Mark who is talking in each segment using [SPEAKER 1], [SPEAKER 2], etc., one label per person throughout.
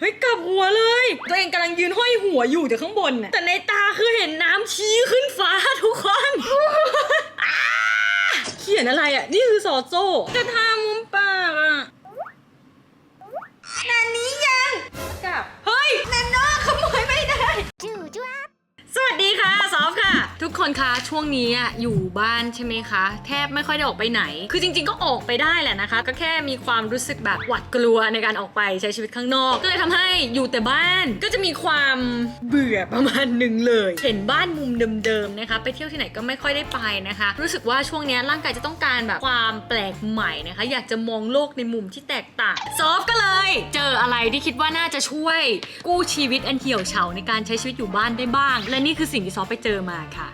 [SPEAKER 1] เฮ้ยกลับหัวเลย ตัวเองกำลังยืนห้อยหัวอยู่จากข้างบนน่ะแต่ในตาคือเห็นน้ำชี้ขึ้นฟ้าทุกคนอ้าเขียนอะไรอะ นี่คือสอโซ่จะทามุมปากอะนันนี้ยังกลับ เฮ้ยนันนอกขโมยไม่ได้ สวัสดีค่ะซอฟค่ะ ทุกคนคะช่วงนี้อะอยู่บ้านใช่ไหมคะ แทบไม่ค่อยได้ออกไปไหน คือจริง ๆ ก็ออกไปได้แหละนะคะ ก็แค่มีความรู้สึกแบบหวาดกลัวในการออกไปใช้ชีวิตข้างนอก ก็เลยทำให้อยู่แต่บ้านก็จะมีความเบื่อประมาณหนึ่งเลย เห็นบ้านมุมเดิมๆนะคะ ไปเที่ยวที่ไหนก็ไม่ค่อยได้ไปนะคะ รู้สึกว่าช่วงนี้ร่างกายจะต้องการแบบความแปลกใหม่นะคะ อยากจะมองโลกในมุมที่แตกต่างซอฟก็เลย เจออะไรที่คิดว่าน่าจะช่วยกู้ชีวิตอันเหี่ยวเฉาในการใช้ชีวิตอยู่บ้านได้บ้างและนี่คือสิ่งที่ซอฟไปเจอมาค่ะ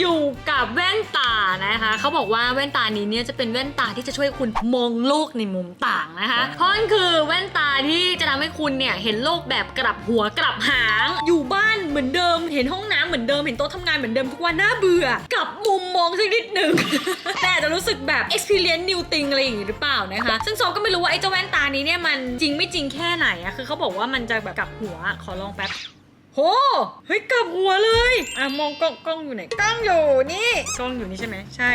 [SPEAKER 1] อยู่กับแว่นตานะคะเขาบอกว่าแว่นตานี้เนี่ยจะเป็นแว่นตาที่จะช่วยคุณมองโลกในมุมต่างนะคะเพราะมันคือแว่นตาที่จะทำให้คุณเนี่ยเห็นโลกแบบกลับหัวกลับหาง อยู่บ้านเหมือนเดิม เห็นห้องน้ำเหมือนเดิมเห็นโต๊ะทำงานเหมือนเดิมทุกวันน่าเบื่อกลับมุมมองสักนิดหนึ่งแต่อาจจะรู้สึกแบบ experience new thing อะไรอย่างงี้หรือเปล่านะคะ ซึ่งซอฟก็ไม่รู้ว่าไอ้เจ้าแว่นตานี้เนี่ยมันจริงไม่จริงแค่ไหนอะคือเขาบอกว่ามันจะแบบกลับหัวขอลองแป๊บโหเฮ้ยกลับหัวเลยอะมองกล้องกล้องอยู่ไหนกล้องอยู่นี่กล้องอยู่นี่ใช่ไหมใช่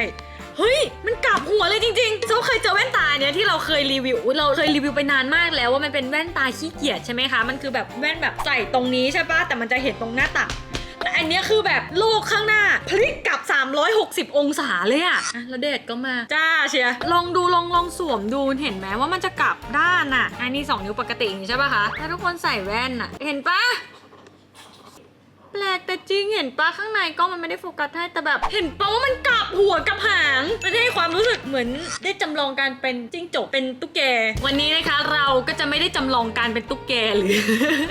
[SPEAKER 1] เฮ้ย มันกลับหัวเลยจริงๆเจ้าเคยเจอแว่นตาเนี้ยที่เราเคยรีวิวเราเคยรีวิวไปนานมากแล้วว่ามันเป็นแว่นตาขี้เกียจใช่ไหมคะมันคือแบบแว่นแบบใส่ตรงนี้ใช่ปะแต่มันจะเห็นตรงหน้าตักแต่อันนี้คือแบบโลกข้างหน้า พลิกกลับ 360 องศาเลยอะอะแล้วเดดก็มา จ้าเชียร์ลองดูลองลองสวมดูเห็นไหมว่ามันจะกลับด้านอะอันนี้ 2 นิ้วปกติอย่างนี้ใช่ปะคะถ้าทุกคนใส่แว่นอะเห็นปะ ปลกแต่จริงเห็นปะข้างในกล้องมันไม่ได้โฟกัสให้แต่แบบ เห็นปะว่ามันกลับหัวกับหาง มันได้ความรู้สึกเหมือนได้จำลองการเป็นจิ้งจกเป็นตุ๊กแก วันนี้นะคะเราก็จะไม่ได้จำลองการเป็นตุ๊กแกหรือ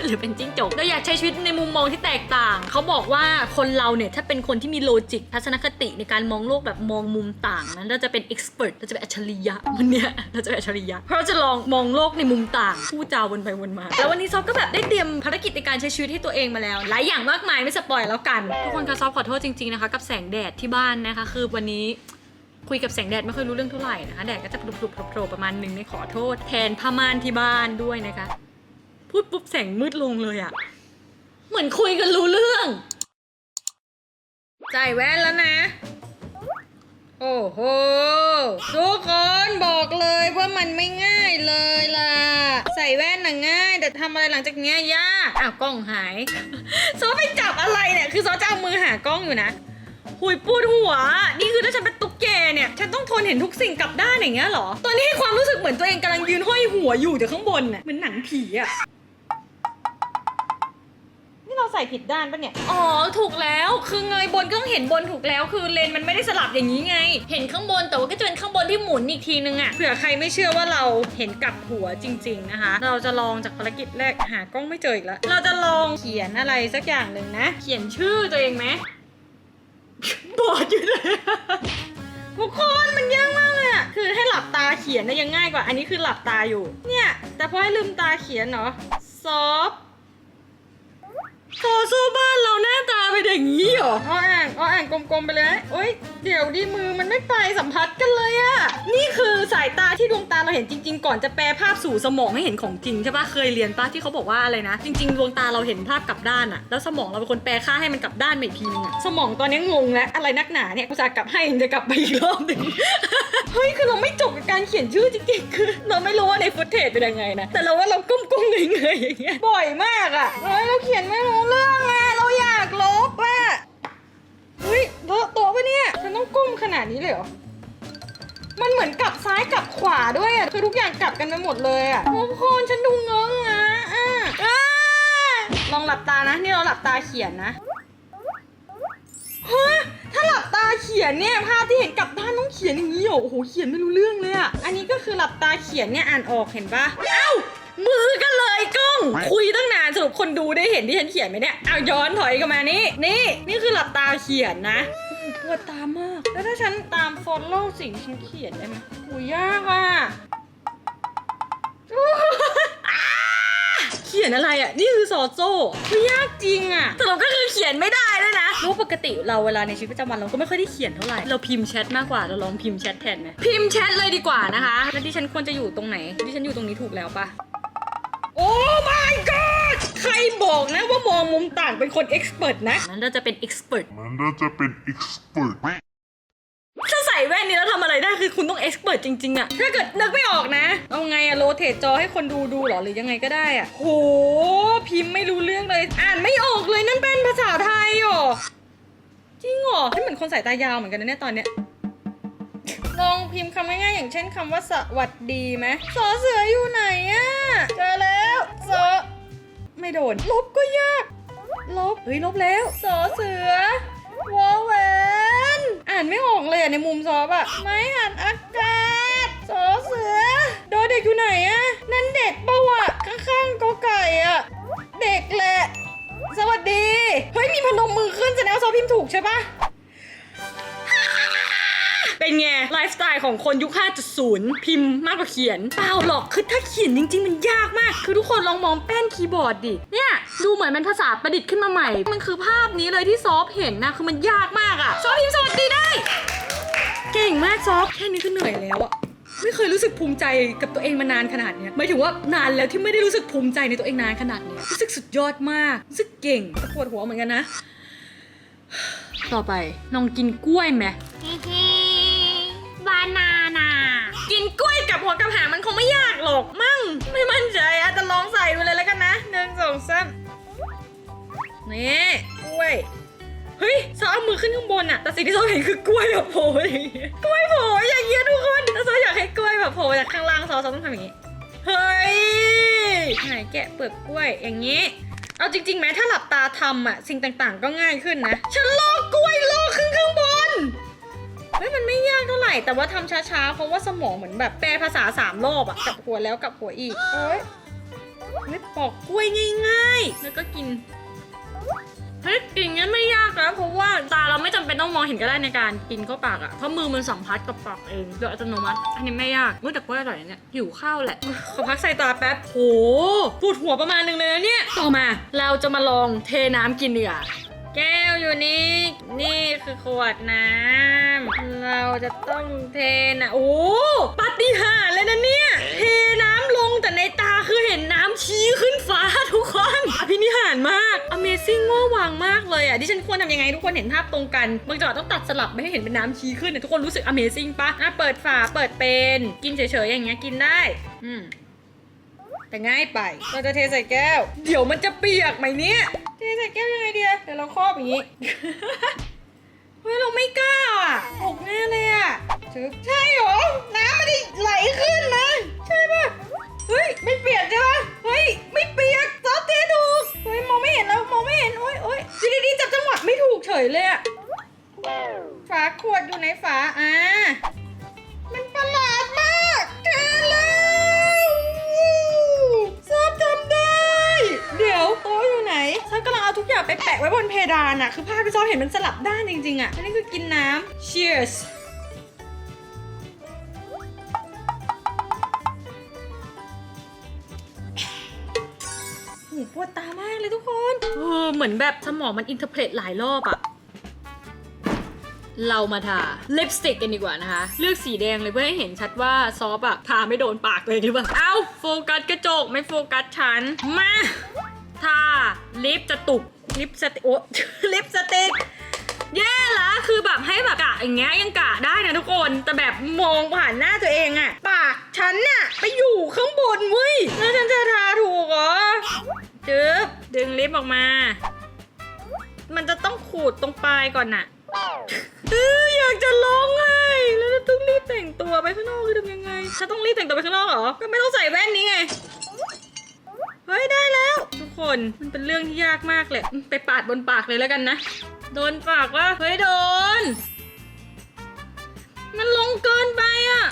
[SPEAKER 1] หรือเป็นจิ้งจกเราอยากใช้ชีวิตในมุมมองที่แตกต่าง เขาบอกว่าคนเราเนี่ยถ้าเป็นคนที่มีโลจิกทัศนคติในการมองโลกแบบมองมุมต่างนั้นเราจะเป็นเอ็กซ์เพรสเราจะเป็นอัจฉริยะวันเนี้ยเราจะเป็นอัจฉริยะเพราะเราจะลองมองโลกในมุมต่างพูดจาวนไปวนมาแล้ววันนี้ซอฟก็แบบได้เตรียมภารกิจในการใช้ชีวิตให้ตัวเองมาแล้วหลายอย่างมากมายไม่สปอยแล้วกัน ทุกคนคะซอฟขอโทษจริง ๆนะคะ กับแสงแดดที่บ้านนะคะ คือวันนี้คุยกับแสงแดดไม่ค่อยรู้เรื่องเท่าไหร่นะคะแดดก็จะปลุกๆโผล่ๆประมาณหนึ่งในขอโทษ แทนผ้าม่านที่บ้านด้วยนะคะ พูดปุ๊บแสงมืดลงเลยอะเหมือนคุยกันรู้เรื่องใส่แว่นแล้วนะ โอ้โหทุกคนบอกเลยว่ามันไม่ง่ายเลยล่ะ ใส่แว่นน่ะง่าย แต่ทำอะไรหลังจากเนี้ยยากอ้าวกล้องหายซอไปจับอะไรเนี่ย คือซอจะเอามือหากล้องอยู่นะ หุยปวดหัว นี่คือถ้าฉันเป็นตุ๊กแกเนี่ย ฉันต้องทนเห็นทุกสิ่งกลับด้านอย่างเงี้ยเหรอ ตอนนี้ให้ความรู้สึกเหมือนตัวเองกำลังยืนห้อยหัวอยู่จากข้างบนน่ะ เหมือนหนังผีอะ นี่เราใส่ผิดด้านปะเนี่ย อ๋อ ถูกแล้ว คือเงยบนก็ต้องเห็นบนถูกแล้ว คือเลนส์มันไม่ได้สลับอย่างนี้ไง เห็นข้างบนแต่ว่าก็จะเป็นข้างบนที่หมุนอีกทีนึงอะเผื่อใครไม่เชื่อว่าเราเห็นกลับหัวจริง ๆนะคะ เราจะลองจากภารกิจแรกหากล้องไม่เจออีกแล้ว เราจะลองเขียนอะไรสักอย่างหนึ่งนะ เขียนชื่อตัวเองไหม บอดอยู่เลยทุกคนมันยากมากเลยอะคือให้หลับตาเขียนนะยังง่ายกว่า อันนี้คือหลับตาอยู่ เนี่ย แต่พอให้ลืมตาเขียนเนาะซอฟ โซโซบ้านเราหน้าตาเป็นอย่างนี้เหรออ้ออ่างอ้ออ่างกลมๆไปเลยโอ๊ยเดี๋ยวดิมือมันไม่ไปสัมผัสกันเลยอะนี่คือสายตาที่ดวงตาเราเห็นจริง ๆ ก่อนจะแปลภาพสู่สมองให้เห็นของจริงใช่ปะเคยเรียนปะที่เขาบอกว่าอะไรนะ จริง ๆ ดวงตาเราเห็นภาพกลับด้านอะแล้วสมองเราเป็นคนแปลค่าให้มันกลับด้านมาอีกทีนึงอะสมองตอนนี้งงแล้วอะไรนักหนาเนี่ยกูจะกลับให้ยังจะกลับไปอีกรอบหนึ่ง เฮ้ยคือเราไม่จบกับการเขียนชื่อจริงๆคือ เราไม่รู้ว่าในฟุตเทจเป็นยังไงนะแต่เราว่าเราก้มๆเงยๆอย่างเงี้ยบ่อยมากอะเฮ้ กอย่างกลับกันไปหมดเลยอะทุกคนฉันดูเงงอะอะอะลองหลับตานะ นี่เราหลับตาเขียนนะฮะถ้าหลับตาเขียนเนี่ยภาพที่เห็นกลับด้านต้องเขียนอย่างนี้เหรอโอ้โหเขียนไม่รู้เรื่องเลยอะอันนี้ก็คือหลับตาเขียนเนี่ยอ่านออกเห็นปะเอ้ามือกันเลยกล้อง คุยตั้งนานสรุปคนดูได้เห็นที่ฉันเขียนไหมเนี่ยเอาย้อนถอยกลันมานี่นี่นี่คือหลับตาเขียนนะโอ้โหปวดตามาก แล้วถ้าฉันตามฟอลโล่สิ่งที่ฉันเขียนได้ไหมโอ้ยยากอะ ขียนอะไรอะ นี่คือซอโซ่คือยากจริงอะสรุปก็คือเขียนไม่ได้ด้วยนะรู้ว่าปกติเราเวลาในชีวิตประจำวันเราก็ไม่ค่อยได้เขียนเท่าไหร่ เราพิมพ์แชทมากกว่า เราลองพิมพ์แชทแทนไหมพิมพ์แชทเลยดีกว่านะคะ แล้วดิฉันควรจะอยู่ตรงไหน ดิฉันอยู่ตรงนี้ถูกแล้วปะโอ้ my god ใครบอกนะว่ามองมุมต่างเป็นคนเอ็กซ์เพรสนะนั้นเราจะเป็นเอ็กซ์เพรส
[SPEAKER 2] มันน่าจะเป็น expert
[SPEAKER 1] ถ้าใส่แว่นนี้แล้วทำ อะไรได้คือคุณต้องเอ็กซ์เพรสจริงๆอะถ้าเกิดนึกไม่ออกนะ เอาไงอะโรเทตจอให้คนดูดูหรอหรือยังไงก็ได้อะโหพิมพ์ไม่รู้เรื่องเลย อ่านไม่ออกเลยนั่นเป็นภาษาไทยเหรอจริงเหรอที่เหมือนคนสายตายาวเหมือนกันนะเนี่ยตอนเนี้ยลองพิมพ์คำง่ายๆอย่างเช่นคำว่าสวัสดีไหมสอเสืออยู่ไหนอะเจอแล้วสอไม่โดนลบก็ยากลบเฮ้ยลบแล้วสอเสือ อ่านไม่ออกเลยอะในมุมซอฟอะไม้หันอากาศสอเสือโดเด็กอยู่ไหนอะนั่นเด็กปะวะข้างๆกอไก่อะเด็กแหละ สวัสดี เฮ้ยมีพนมมือขึ้นแสดงว่าซอพิมพ์ถูกใช่ปะ เป็นไง ไลฟ์สไตล์ของคนยุค 5.0 พิมพ์มากกว่าเขียน เปล่าหรอกคือถ้าเขียนจริง ๆ มันยากมาก คือทุกคนลองมองแป้นคีย์บอร์ดดิ เนี่ย ดูเหมือนเป็นภาษาประดิษฐ์ขึ้นมาใหม่ มันคือภาพนี้เลยที่ซอฟเห็นนะ คือมันยากมากอะซอฟพิมพ์สวัสดีได้ เก่งมากซอฟแค่นี้ก็เหนื่อยแล้วอะไม่เคยรู้สึกภูมิใจกับตัวเองมานานขนาดนี้หมายถึงว่านานแล้วที่ไม่ได้รู้สึกภูมิใจในตัวเองนานขนาดนี้รู้สึกสุดยอดมาก รู้สึกเก่งปวดหัวเหมือนกันนะ ต่อไปน้องกินกล้วยไหม
[SPEAKER 3] นานา
[SPEAKER 1] กินกล้วยกับหัวกับหางมันคงไม่ยากหรอกมั่ง ไม่มั่นใจอะจจะลองใส่ดูเลยแล้วกันนะหนึ่งสองสามนี่กล้วยเฮ้ยซอเอามือขึ้นข้างบนอะแต่สิ่งที่ซอเห็นคือกล้วยแบบโผล่อย่างเงี้ยกล้วยโผล่อย่างเงี้ยทุกคนแต่ซออยากให้กล้วยแบบโผล่จากข้างล่างซอซอต้องทำอย่างงี้เฮ้ยไหนแกะเปลือกกล้วยอย่างงี้เอาจริงๆไหมถ้าหลับตาทำอะสิ่งต่างๆ ก็ง่ายขึ้นนะฉันลอกกล้วยลอกขึ้นข้างบน เฮ้ยมันไม่ยากเท่าไหร่ แต่ว่าทำช้าๆ เพราะว่าสมองเหมือนแบบแปลภาษาสามรอบอะกลับหัวแล้วกลับหัวอีกโอ้ยเฮ้ยปอกกล้วยง่ายๆ แล้วก็กินเฮ้ยกินงั้นไม่ยากแล้วเพราะว่าตาเราไม่จำเป็นต้องมองเห็นก็ได้ในการกินเข้าปากอะเพราะมือมันสัมผัสกับปากเองโดยอัตโนมัติ อันนี้ไม่ยากเฮ้ยแต่กล้วยอร่อยเนี่ยหิวข้าวแหละ ขอพักใส่ตาแป๊บโหปวดหัวประมาณนึงเลยนะเนี่ย ต่อมาเราจะมาลองเทน้ำกินเนื้อ แก้วอยู่นี่ นี่คือขวดน้ำ เราจะต้องเทนะโอ้ปาฏิหาริย์เลยนะเนี่ย เทน้ำลงแต่ในตาคือเห็นน้ำชี้ขึ้นฟ้าทุกคนอภินิหารมาก Amazing ว่าวางมากเลยอะดิฉันควรทำยังไงทุกคนเห็นภาพตรงกันบางจังหวะต้องตัดสลับไม่ให้เห็นเป็นน้ำชี้ขึ้นเนี่ยทุกคนรู้สึก Amazing ปะอะเปิดฝาเปิดเป็น กินเฉยๆอย่างเงี้ยกินได้ อืม แต่ง่ายไป เราจะเทใส่แก้ว เดี๋ยวมันจะเปียกไหมเนี่ยเทใส่แก้วยังไงเดียเดี๋ยวเราครอบอย่างนี้ เฮ้ยเราไม่กล้าอะหกแน่เลยอะชึบใช่เหรอ น้ำไม่ได้ไหลขึ้นนะใช่ป่ะ เฮ้ย ไม่เปียกใช่ปะเฮ้ย ไม่เปียกซอสเทถูกเฮ้ย มองไม่เห็นแล้ว มองไม่เห็น โอ๊ยโอ๊ยดีดีๆจับจังหวะไม่ถูกเฉยเลยอะ ฝาขวดอยู่ในฝา อ่า กำลังเอาทุกอย่างไปแปะไว้บนเพดานอะคือภาพที่ซอสเห็นมันสลับด้านจริงๆอะอันนี้คือกินน้ำ cheers ปวดตามากเลยทุกคนเออเหมือนแบบสมองมันอินเทอร์เพลตหลายรอบอะเรามาทาลิปสติกกันดีกว่านะคะ เลือกสีแดงเลยเพื่อให้เห็นชัดว่าซอฟอะทาไม่โดนปากเลยดีกว่า เอ้า โฟกัสกระจกไม่โฟกัสฉัน มา ทาลิปจะตุก ลิปสติกโอ้ลิปสติกแย่ละคือแบบให้แบบกะอย่างเงี้ยยังกะได้นะทุกคน แต่แบบมองผ่านหน้าตัวเองอะปากฉันน่ะไปอยู่ข้างบนเว้ยแล้วฉันจะทาถูกเหรอจึ๊บดึงลิปออกมา มันจะต้องขูดตรงปลายก่อนน่ะเอออยากจะร้องไห้แล้วจะต้องรีบแต่งตัวไปข้างนอกคือทำยังไงฉันต้องรีบแต่งตัวไปข้างนอกเหรอก็ไม่ต้องใส่แว่นนี้ไง เฮ้ยได้แล้ว ทุกคนมันเป็นเรื่องที่ยากมากเลยไปปาดบนปากเลยแล้วกันนะ โดนปากว่าเฮ้ยโดน มันลงเกินไปอะ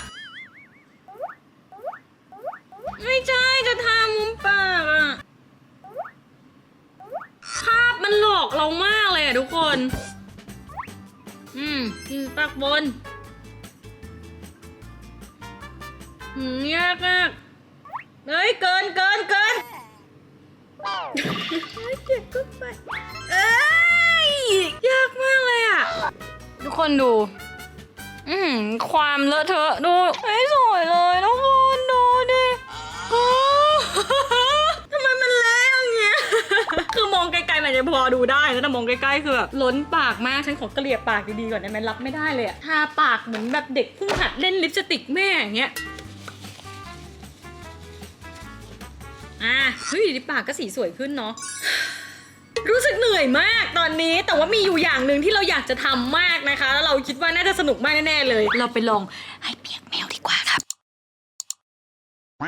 [SPEAKER 1] ไม่ใช่จะทามุมปากอะภาพมันหลอกเรามากเลยอะทุกคน อืมอืมปากบนอืมยากมาก เฮ้ย เกินเกินเกิน เฮ้ยเจ็บก็ไป เอ้ยยทุกคนดู อือหือความเลอะเทอะดูไม่สวยเลยทุกคนดูดิโอ้ทำไมมันเละอย่างเงี้ย คือมองไกลๆมันจะพอดูได้นะแต่มองใกล้ๆคือแบบล้นปากมาก ฉันขอเกลี่ยปากดีๆก่อนได้ไหมรับไม่ได้เลยอะทาปากเหมือนแบบเด็กเพิ่งหัดเล่นลิปสติกแม่อย่างเงี้ย อะเฮ้ยลิปปากก็สีสวยขึ้นเนาะรู้สึกเหนื่อยมากตอนนี้แต่ว่ามีอยู่อย่างหนึ่งที่เราอยากจะทำมากนะคะ แล้วเราคิดว่าน่าจะสนุกมากแน่ๆเลย เราไปลองให้เปียกแมวดีกว่าครับ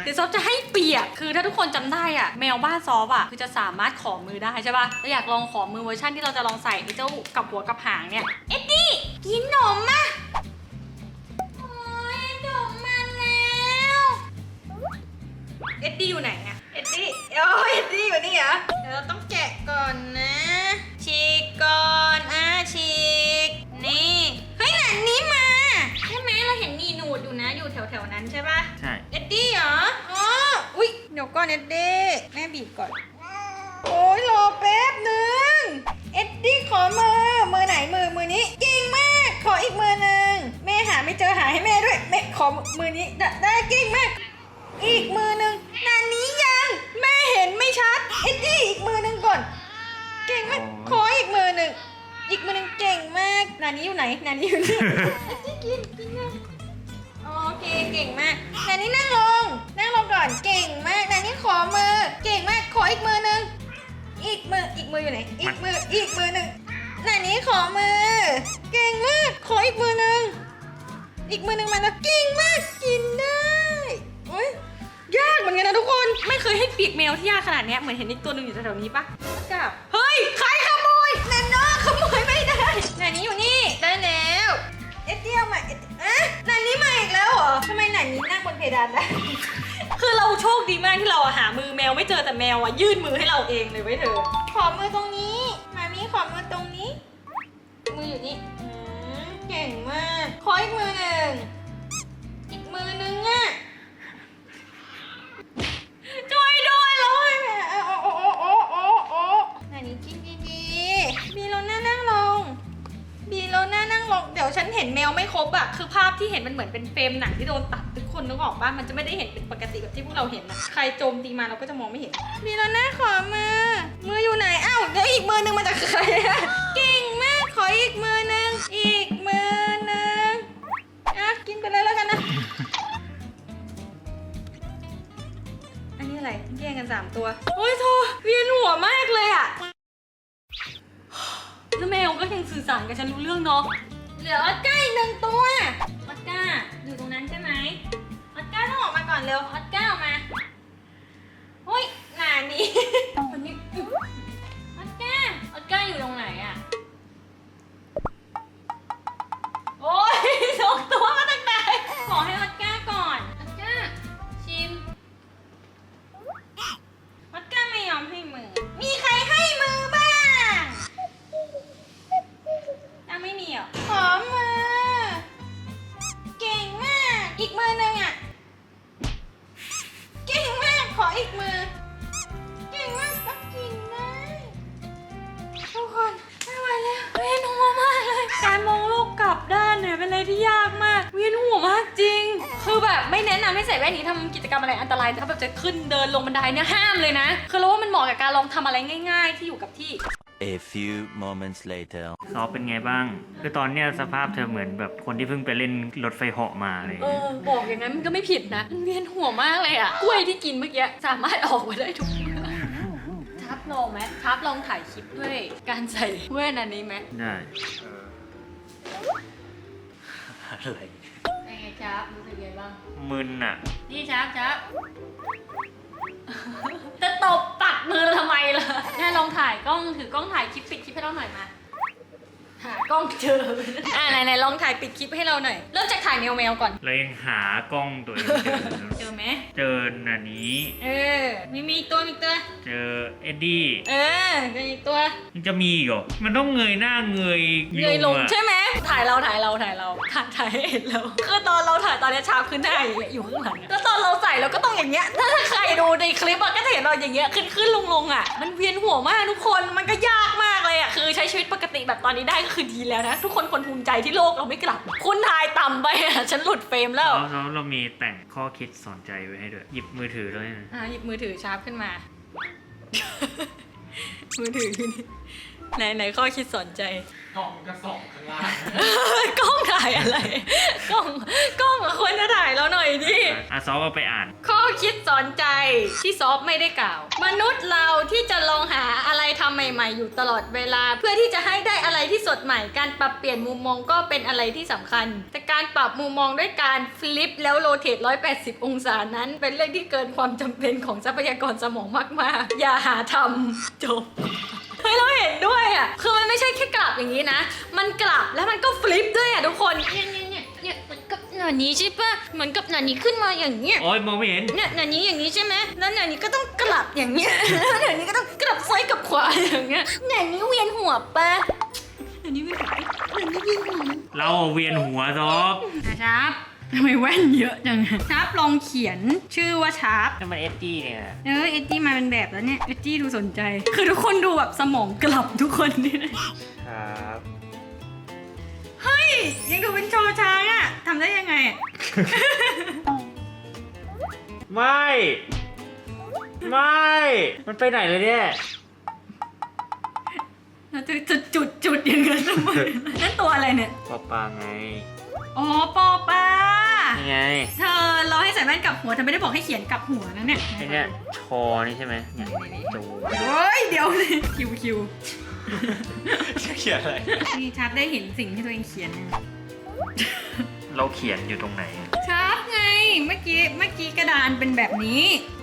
[SPEAKER 1] เดี๋ยวซอฟจะให้เปียก คือถ้าทุกคนจำได้อะแมวบ้านซอฟอะคือจะสามารถขอมือได้ใช่ปะเราอยากลองขอมือเวอร์ชันที่เราจะลองใส่ไอ้เจ้ากับหัวกับหางเนี่ย เอ็ดดี้กินนมอะโอ้ยดมมาแล้ว เอ็ดดี้อยู่ไหนอะ เอ็ดดี้โอ้เอ็ดดี้อยู่นี่เหรอ เดี๋ยวเราต้องแกะก่อนนะ ฉีก มืออีกมืออยู่ไหน อีกมือ อีกมือหนึ่งนานี่ขอมือ เก่งมาก ขออีกมือหนึ่ง อีกมือหนึ่งมาแล้วเก่งมาก กินได้โอ้ยยากเหมือนกันนะทุกคน ไม่เคยให้ปีกแมวที่ยากขนาดเนี้ยเหมือนเห็นอีกตัวหนึ่งอยู่แถวๆนี้ปะกับ เฮ้ย ใครขโมยแนนน่าขโมยไม่ได้นานี่อยู่นี่ ได้แล้ว เอ็ดเดียวมาเอ็ดอะนันนี้มาอีกแล้วเหรอทำไมนันนี้นั่งบนเพดานได้ คือเราโชคดีมากที่เราอะหามือแมวไม่เจอแต่แมวอะยื่นมือให้เราเองเลยไว้ยเธอ ขอมือตรงนี้ มามีขอมือตรงนี้ มืออยู่นี่อืมเก่งมาก ขออีกมือหนึ่ง อีกมือหนึ่งอะช่วยด้วยเราให้แม่โอ้โอ้โอ้โอ้โอ้โอ้นันนี้กินดีๆมีโรน่านั่งลงบีโลน่านั่งลง เดี๋ยวฉันเห็นแมวไม่ครบอะคือภาพที่เห็นมันเหมือนเป็นเฟรมหนังที่โดนตัดทุก คนนึกออกปะมันจะไม่ได้เห็นเป็นปกติแบบที่พวกเราเห็นอะใครโจมตีมาเราก็จะมองไม่เห็นบีโลน่าขอมือ มืออยู่ไหนอ้าวเดี๋ยวอีกมือนึงมาจากใครอะเก่งมากขออีกมือนึงอีกมือนึงอะกินไปเลยแล้วกันนะ อันนี้อะไรแย่งกันสามตัวโอ้ยโทเวียนหัวมากเลยอะแล้วแมวก็ยังสื่อสารกับฉันรู้เรื่องเนาะเหลือออสการ์อีกหนึ่งตัวออสกาอยู่ตรงนั้นใช่ไหม ต้องออกมาก่อนเร็วออสกามาเฮ้ยหนานี้วันนี้ออสกาฮอตเก้าอยู่ตรงไหนอะ ที่ยากมาก เวียนหัวมากจริง คือแบบไม่แนะนำให้ใส่แว่นนี้ทำกิจกรรมอะไรอันตรายถ้าแบบจะขึ้นเดินลงบันไดเนี่ยห้ามเลยนะ คือเราว่ามันเหมาะกับการลองทำอะไรง่าย ๆ ที่อยู่กับที่
[SPEAKER 4] A few moments later.
[SPEAKER 5] ซอฟเป็นไงบ้าง คือตอนเนี้ยสภาพเธอเหมือนแบบคนที่เพิ่งไปเล่นรถไฟเหาะมาเลย
[SPEAKER 1] เออบอกอย่างนั้นมันก็ไม่ผิดนะมันเวียนหัวมากเลยอะกล้วยที่กินเมื่อกี้สามารถออกมาได้ทุกเมื่อทับลองไหมทับลองถ่ายคลิปด้วย การใส่แว่นอันนี้ไหม
[SPEAKER 5] ได้ อะไร
[SPEAKER 1] เป็นไงชับรู้สึกไงบ้าง
[SPEAKER 5] มึนอะ
[SPEAKER 1] นี่ชับชับจะตบปัดมือเราทำไมล่ะแน่ลองถ่ายกล้องถือกล้องถ่ายคลิปปิดคลิปให้เราหน่อยมาหากล้องเจอ อ่าไหนไหนลองถ่ายปิดคลิปให้เราหน่อย เริ่มจากถ่ายแมวแมวก่อน
[SPEAKER 5] เรายังหากล้องตัวเองเจอ
[SPEAKER 1] เจอไห ม
[SPEAKER 5] เจออันนี้
[SPEAKER 1] เออ มีมีอีกตัวมีอีกตัว
[SPEAKER 5] เจอเอ็ดดี้
[SPEAKER 1] เออเจออีกตัว
[SPEAKER 5] มันจะมีอีกเหรอ มันต้องเงยหน้าเงย
[SPEAKER 1] เงยลง
[SPEAKER 5] อะ
[SPEAKER 1] ใช่ไหมถ่ายเราถ่ายเราถ่ายเราถ่ายถ่ายให้เห็นเราคือตอนเราถ่ายตอนเนี้ยชาร์ปขึ้นหน้าอย่างเงี้ยอยู่ข้างหลังอะแล้วตอนเราใส่เราก็ต้องอย่างเงี้ยถ้าาใครดูในคลิปอะก็จะเห็นเราอย่างเงี้ยขึ้นขึ้นลงลงๆอะมันเวียนหัวมากทุกคนมันก็ยากมากเลยอะคือใช้ชีวิตปกติแบบตอนนี้ได้ก็คือดีแล้วนะทุกคนควรภูมิใจที่โลกเราไม่กลับ คุณทายต่ำ ไปอะฉันหลุดเฟรมแล้ว
[SPEAKER 5] แล้วแล้วเรามีแต่งข้อคิดสอนใจไว้ให้ด้วย หยิบมือถือด้วยนะ
[SPEAKER 1] อะหยิบมือถือชาร์ปขึ้นมา มือถืออยู่นี่ ไหนไหนข้อคิดสอนใจ
[SPEAKER 6] กล่องกระสอบข้างล่าง
[SPEAKER 1] กล้องถ่ายอะไร กล้องกล้องอะควรจะถ่ายเราหน่อยดิ
[SPEAKER 5] อะซอฟเอาไปอ่าน
[SPEAKER 1] ข้อคิดสอนใจที่ซอฟไม่ได้กล่าว มนุษย์เราที่จะลองหาอะไรทำใหม่ ๆ อยู่ตลอดเวลา เพื่อที่จะให้ได้อะไรที่สดใหม่ การปรับเปลี่ยนมุมมองก็เป็นอะไรที่สำคัญ แต่การปรับมุมมองด้วยการฟลิปแล้วโรเตท180 องศานั้น เป็นเรื่องที่เกินความจำเป็นของทรัพยากรสมองมากๆ อย่าหาทำจบ เฮ้ยเราเห็นด้วยอะ คือมันไม่ใช่แค่กลับอย่างนี้นะ มันกลับแล้วมันก็ฟลิปด้วยอะทุกคน เนี่ยเนี่ยเนี่ยเนี่ยเหมือนกับหนานี้ใช่ปะเหมือนกับหนานี้ขึ้นมาอย่างเงี้ย
[SPEAKER 5] โอ้ยมองไม่เห็น
[SPEAKER 1] เนี่ยหนานี้อย่างนี้ใช่ไหมแล้วหนานี้ก็ต้องกลับอย่างเงี้ย แล้วหนานี้ก็ต้องกลับซ้ายกับขวาอย่างเงี้ยหนานี้เวียนหัวปะหนานี้เวียนหัวหนานี้เวียนหัว
[SPEAKER 5] เราเวียนหัวซอฟ
[SPEAKER 1] ชาร์ป ทำไมแว่นเยอะจังชาร์ปลองเขียนชื่อว่าชาร์ป
[SPEAKER 5] นั่นมันเอ็ดดี้เนี่ย
[SPEAKER 1] เออเอ็ดดี้มาเป็นแบบแล้วเนี่ย เอ็ดดี้ดูสนใจ คือทุกคนดูแบบสมองกลับทุกคนนี่
[SPEAKER 5] ครับ
[SPEAKER 1] เฮ้ย ยังดูเป็นโชว์ช้างอะทำได้ยังไงอะ
[SPEAKER 5] ไม่ ไม่ มันไปไหนเลยเนี่ย
[SPEAKER 1] เราจะจุดจุดจุดอย่างนั้นทำไมนั่นตัวอะไรเนี่ย
[SPEAKER 5] ปอปลาไง
[SPEAKER 1] อ๋อปอปลา
[SPEAKER 5] นี่ไง
[SPEAKER 1] เธอเราให้ใส่แว่นกลับหัวเธอไม่ได้บอกให้เขียนกลับหัวนะเนี่ย
[SPEAKER 5] ไอเนี่ยชอนี่ใช่ไหมเนี่ยจู
[SPEAKER 1] เฮ้ยเดี๋ยวเลยคิวคิว
[SPEAKER 6] เขียนอะไร
[SPEAKER 1] นี่ชัดได้เห็นสิ่งที่ตัวเองเขียนเนี่ย
[SPEAKER 5] เราเขียนอยู่ตรงไหนอะ
[SPEAKER 1] ชัดไง เมื่อกี้ เมื่อกี้กระดานเป็นแบบนี้
[SPEAKER 5] อ๋อ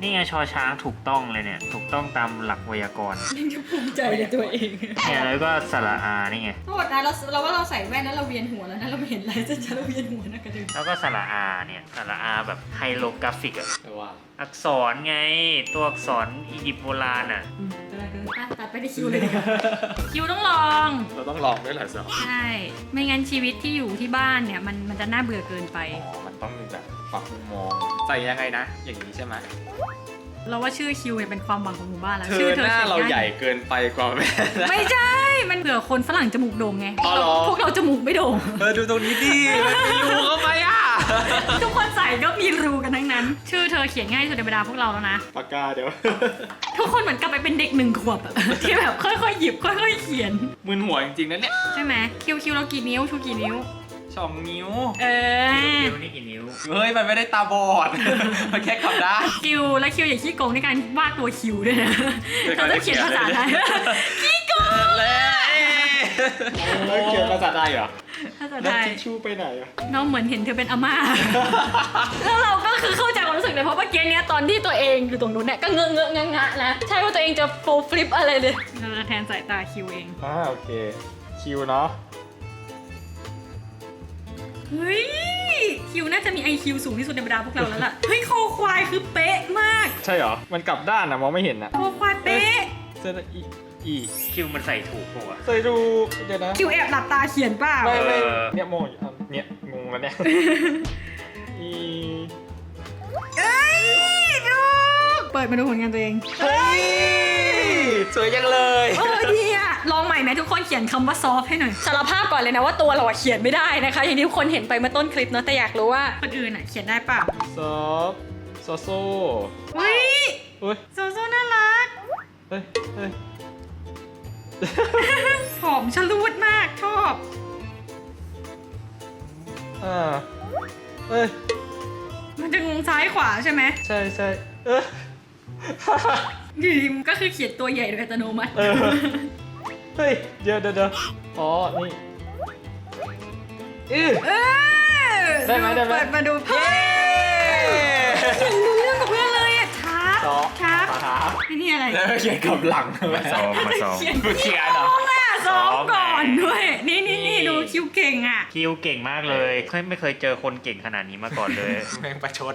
[SPEAKER 5] นี่ไงชอช้างถูกต้องเลยเนี่ย ถูกต้องตามหลักไวยากรณ์
[SPEAKER 1] ยังจะภูมิใจในตัวเอง
[SPEAKER 5] เนี่ยแล้วก็สระอานี่ไง
[SPEAKER 1] โทษนะเราเราว่าเราใส่แว่นแล้วเราเวียนหัวแล้วนะเราไม่เห็นอะไรจะจะเราเวียนหัวนะกระเด็น
[SPEAKER 5] แล้วก็สระอาเนี่ยสระอาแบบไฮโลกราฟิกอะ
[SPEAKER 6] แต่ว่า
[SPEAKER 5] อักษรไงตัวอักษรอียิปต์โบราณอะ
[SPEAKER 1] ก็ ได้ก็ได้อะตัดไปที่คิวเลยดีกว่าคิวต้องลอง
[SPEAKER 6] เราต้องลองด้วยเหรอสอบ
[SPEAKER 1] ใช่ ไม่งั้นชีวิตที่อยู่ที่บ้านเนี่ยมันมันจะน่าเบื่อเกินไป
[SPEAKER 6] อ๋อมันต้องมีแบบปรับมุมมองใส่ยังไงนะ อย่างนี้ใช่ไหม
[SPEAKER 1] เราว่าชื่อคิวเนี่ยเป็นความหวังของหมู่บ้านแล้ว
[SPEAKER 6] เธ
[SPEAKER 1] ชื่
[SPEAKER 6] อ
[SPEAKER 1] อเธอ
[SPEAKER 6] หน้า
[SPEAKER 1] ขียน
[SPEAKER 6] เรา
[SPEAKER 1] ง่ย
[SPEAKER 6] ใหญ่เกินไปกว่าแม่
[SPEAKER 1] ไม่ใช่ มันเผื่อคนฝรั่งจมูกโด่งไง
[SPEAKER 6] อ๋อเหรอ
[SPEAKER 1] พวกเราจมูกไม่โด่ง
[SPEAKER 6] เออดูตรงนี้ดิมันมีรูเข้าไปอะ
[SPEAKER 1] ทุกคนใส่ก็มีรูกันทั้งนั้น ชื่อเธอเขียนง่ายที่สุดในบรรดาพวกเราแล้วนะ
[SPEAKER 6] ปากกาเดี๋ยว
[SPEAKER 1] ทุกคนเหมือนกลับไปเป็นเด็กหนึ่งขวบอะที่แบบค่อยๆหยิบค่อย ๆ เขียน
[SPEAKER 6] มึนหัวจริงๆนะเนี่ย
[SPEAKER 1] ใช่ไหมคิวคิวเรากี่นิ้วชูกี่นิ้ว
[SPEAKER 6] สองนิ้ว
[SPEAKER 1] เออ
[SPEAKER 5] นิ้วนี่กี่นิ้ว
[SPEAKER 6] เฮ้ย มันไม่ได้ตาบอด มันแค่ขับได้
[SPEAKER 1] คิวและคิวอย่าขี้โกงในการวาดตัวคิวด้วยนะ
[SPEAKER 6] เดี๋ยว
[SPEAKER 1] เราต้องเขียนภาษาไทยขี้โกง
[SPEAKER 6] เลย แล้วเขียนภาษาไทยเหรอ
[SPEAKER 1] ภาษา
[SPEAKER 6] แล้ว
[SPEAKER 1] ไทย
[SPEAKER 6] ทิชชู่ไปไหนอะ
[SPEAKER 1] น้องเหมือนเห็นเธอเป็นอาม่า แล้วเราก็คือเข้าใจความรู้สึกเลยเพราะเมื่อกี้เนี้ยตอนที่ตัวเองอยู่ตรงนู้นเนี่ยก็เงอะเงอะงะงะนะใช่ว่าตัวเองจะโฟฟลิปอะไรเลยเราจะแทนสายตาคิวเอง
[SPEAKER 6] อ่าโอเค คิวเนาะ
[SPEAKER 1] เฮ้ยคิวน่าจะมี IQ สูงที่สุดในบรรดาพวกเราแล้วล่ะ เฮ้ย คอควายคือเป๊ะมาก
[SPEAKER 6] ใช่เหรอ มันกลับด้านอะมองไม่เห็นอะ
[SPEAKER 1] คอควายเป๊ะ
[SPEAKER 6] เซนอีอี
[SPEAKER 5] คิวมันใส่ถูกปะวะ
[SPEAKER 6] ใส่ดูเดี๋ยวนะ
[SPEAKER 1] คิวแอบหลับตาเขียนเปล่า
[SPEAKER 6] ไม่ไม่
[SPEAKER 5] เออ
[SPEAKER 6] เนี่ยมองอยู่อะเนี่ยงงแล้วเนี่ยอี
[SPEAKER 1] เอ้ยดูเปิดมาดูผลงานตัวเอง
[SPEAKER 6] เฮ้ยสวยจังเลย
[SPEAKER 1] เออดีอะลองใหม่ไหมทุกคนเขียนคำว่าซอฟให้หน่อยสารภาพก่อนเลยนะว่าตัวเราอะเขียนไม่ได้นะคะ อย่างที่ทุกคนเห็นไปเมื่อต้นคลิปเนาะแต่อยากรู้ว่าคนอื่นอะเขียนได้เปล่า
[SPEAKER 6] ซอฟโซโซ
[SPEAKER 1] เฮ้ย
[SPEAKER 6] เฮ้ย
[SPEAKER 1] โซโซน่ารัก
[SPEAKER 6] เฮ้ยเฮ้ย
[SPEAKER 1] ผอมชะลูดมากชอบ
[SPEAKER 6] อ่าเฮ้ย
[SPEAKER 1] มันจะงงซ้ายขวาใช่ไหม
[SPEAKER 6] ใช่ใช่เออ
[SPEAKER 1] อยู่ดีมันก็คือเขียนตัวใหญ่โดยอัตโนมัติ
[SPEAKER 6] เออ เฮ้ย เดี๋ยวเดี๋ยวเดี๋ยวอ๋อ นี่อือ
[SPEAKER 1] เออ
[SPEAKER 6] ได้ไหมได้ไหม
[SPEAKER 1] เปิดมาดูเฮ้ยเขียนรู้เรื่องกับเพื่อนเลยอะชาร์ป
[SPEAKER 6] ซอฟ
[SPEAKER 1] ชา ร์ป
[SPEAKER 6] ขา
[SPEAKER 1] ไอ้นี่อะไร
[SPEAKER 6] แล้วเขียนกับหลังไหม
[SPEAKER 5] ซ้อมมาซ้อม
[SPEAKER 1] เขียน
[SPEAKER 6] เขียนเหรอ
[SPEAKER 1] ต้องอะซ้อม
[SPEAKER 5] ซ้อม
[SPEAKER 1] ก่อน
[SPEAKER 5] ไง
[SPEAKER 1] ด้วย นี่นี่นี่ดูคิวเก่งอะ
[SPEAKER 5] คิวเก่งมากเลยเคยไม่เคยเจอคนเก่งขนาดนี้มาก่อนเลย
[SPEAKER 6] แม่งประชด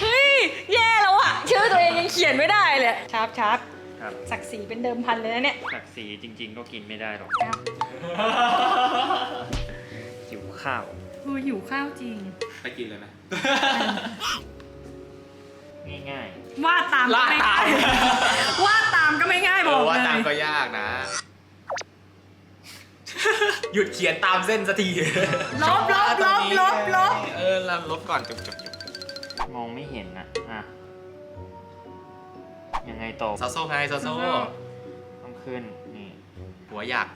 [SPEAKER 1] เฮ้ยแย่แล้วอะชื่อตัวเองยังเขียนไม่ได้เลยชาร์ปชาร์ป
[SPEAKER 5] ครับ
[SPEAKER 1] ศักดิ์ศรีเป็นเดิมพันเลยนะเนี่ย
[SPEAKER 5] ศักดิ์ศรีจริง ๆ ก็กินไม่ได้หรอกหิวข้าว
[SPEAKER 1] เออหิวข้าวจริง
[SPEAKER 6] ไปกินเลยไหม
[SPEAKER 5] ง่าย
[SPEAKER 1] วาดตามก็
[SPEAKER 6] ลาก
[SPEAKER 1] ไม่
[SPEAKER 6] ตา
[SPEAKER 1] ง่ามยวาดตามก็ไม่ง่าย
[SPEAKER 6] เอบ
[SPEAKER 1] อ
[SPEAKER 6] อกว่า
[SPEAKER 1] เล
[SPEAKER 6] ตาม
[SPEAKER 1] ย
[SPEAKER 6] ก็ยากนะ หยุดเขียนตามเส้นสักที
[SPEAKER 1] ลบลบลบลบลบ
[SPEAKER 6] เออลบลบก่อนจุบจุบจุบ
[SPEAKER 5] มองไม่เห็นอะอะ ยังไงต่อ
[SPEAKER 6] ซาโซ่ไงซาโซ่
[SPEAKER 5] ต้องขึ้น นี่
[SPEAKER 6] หัวอยาก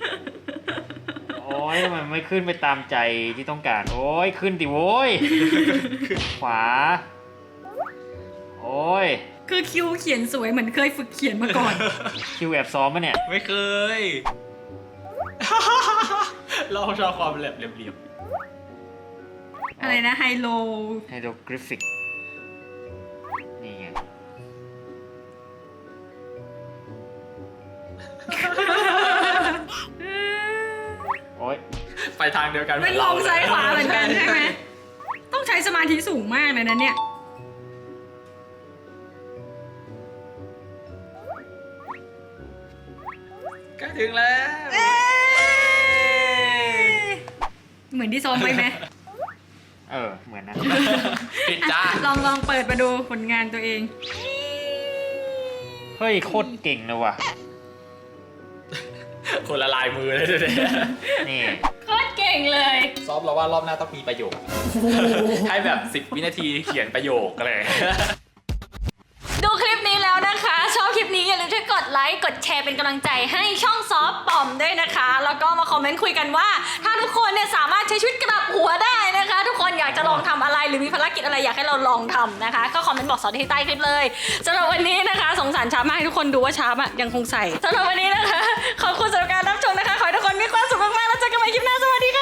[SPEAKER 5] โอ้ยมันไม่ขึ้นไปตามใจที่ต้องการ โอ้ยขึ้นดิโว้ย ขวา โอ้ย
[SPEAKER 1] คือคิวเขียนสวยเหมือนเคยฝึกเขียนมาก่อน
[SPEAKER 5] คิวแอบซ้อมปะเนี่ย
[SPEAKER 6] ไม่เคย เราชอบความแหลมเหลี่ยม
[SPEAKER 1] อะไรนะไฮโล
[SPEAKER 5] ไฮโดรกริฟิก นี่ไง โอ้ย
[SPEAKER 6] ๆไปทางเดียวกัน
[SPEAKER 1] เป็นลองซ้ายขวาเหมือนกันใช่ไหม ต้องใช้สมาธิสูงมากเลยนะเนี่ย ที่ซ้อมไว้ไหม
[SPEAKER 5] เออ เหมือนนะ
[SPEAKER 6] ผิดจ้า
[SPEAKER 1] ลองลองเปิดมาดูผลงานตัวเอง
[SPEAKER 5] เฮ้ย โคตรเก่งเลยว่ะ
[SPEAKER 6] คนละลายมือเลยเนี่ย
[SPEAKER 5] นี่
[SPEAKER 1] โคตรเก่งเลย
[SPEAKER 6] ซ้อมเราว่ารอบหน้าต้องมีประโยค ให้แบบ 10 วินาทีเขียนประโยคอะไร
[SPEAKER 1] ค์กดแชร์เป็นกำลังใจให้ช่องซอฟปอมด้วยนะคะ แล้วก็มาคอมเมนต์คุยกันว่า ถ้าทุกคนเนี่ยสามารถใช้ชีวิตกลับหัวได้นะคะ ทุกคนอยากจะลองทำอะไรหรือมีภารกิจอะไรอยากให้เราลองทำนะคะ ก็คอมเมนต์บอกสอนที่ใต้คลิปเลยสำหรับวันนี้นะคะ สงสารชาร์ปมากให้ทุกคนดูว่าชาร์ปอะยังคงใส่สำหรับวันนี้นะคะขอบคุณสำหรับการรับชมนะคะขอให้ทุกคนมีความสุขมากๆแล้วเจอกันใหม่คลิปหน้าสวัสดีค่ะ